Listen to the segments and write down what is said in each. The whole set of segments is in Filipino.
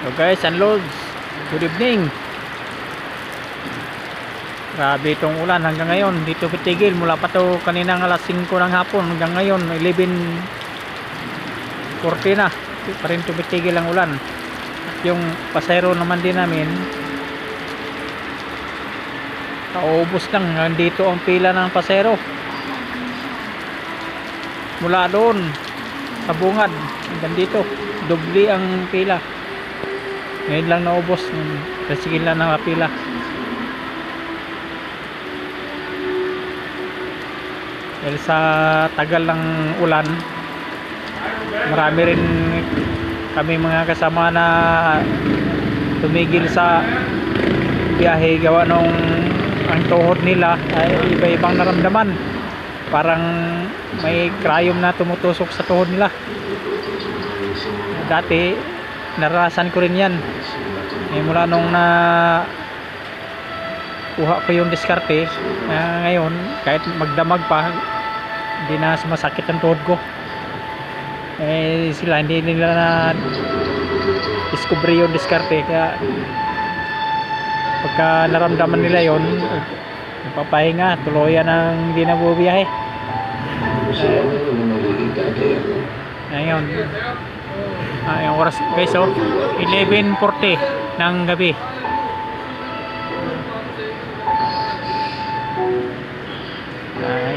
So guys, unloads. Good evening. Grabe itong ulan hanggang ngayon. Dito pitigil mula pa to kaninang alas 5 ng hapon hanggang ngayon 11.40 na. Di pa rin tumitigil ang ulan. At yung pasero naman din namin kaubos lang. Nandito ang pila ng pasero. Mula doon sa bungad hanggang dito. Dubli ang pila. Ngayon lang naubos. Kasi lang nakapila. Dahil sa tagal ng ulan, marami rin kami mga kasama na tumigil sa biyahe gawa nung ang tuhod nila ay iba-ibang naramdaman. Parang may krayom na tumutusok sa tuhod nila. Dati, naranasan ko rin yan. Eh, mula nung na kuha ko yung diskarte uh, ngayon kahit magdamag pa hindi na sumasakit ang tuhod ko. Eh sila hindi nila na discover yung diskarte kaya pagka naramdaman nila yon papahinga tuluyan ang hindi na bubiyahe ngayon ah, yung oras guys oh 11.40 ng gabi Ay.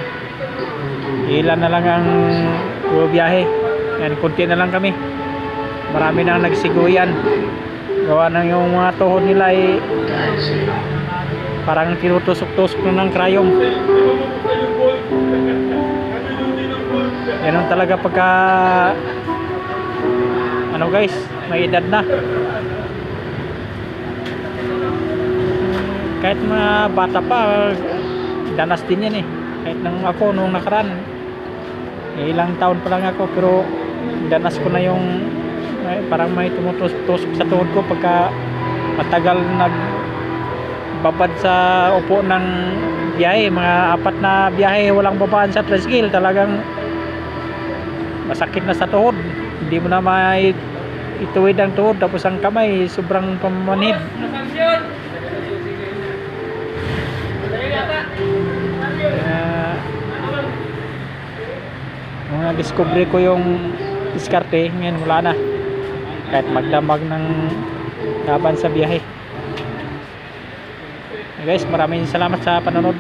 Ilan na lang ang biyahe. Yan, kunti na lang kami. Marami nang nagsiguyan. Gawa ng yung mga tuhod nila ay parang tinutusok-tusok na ng krayom. Ganun talaga pagka ano guys, may edad na. Kahit mga bata pa, danas din yan eh. Kahit nang ako nung nakaraan eh, ilang taon pa lang ako pero danas ko na yung eh, parang may tumutusok sa tuhod ko pagka matagal nag babad sa upo ng biyahe. Mga apat na biyahe walang babaan sa tricycle. Talagang masakit na sa tuhod. Hindi mo na may ituwid ang tuhod tapos ang kamay sobrang pamanid Kaya, mga discovery ko yung diskarte ngayon wala na. Kahit magdamag ng laban sa biyahe. Guys maraming salamat sa panonood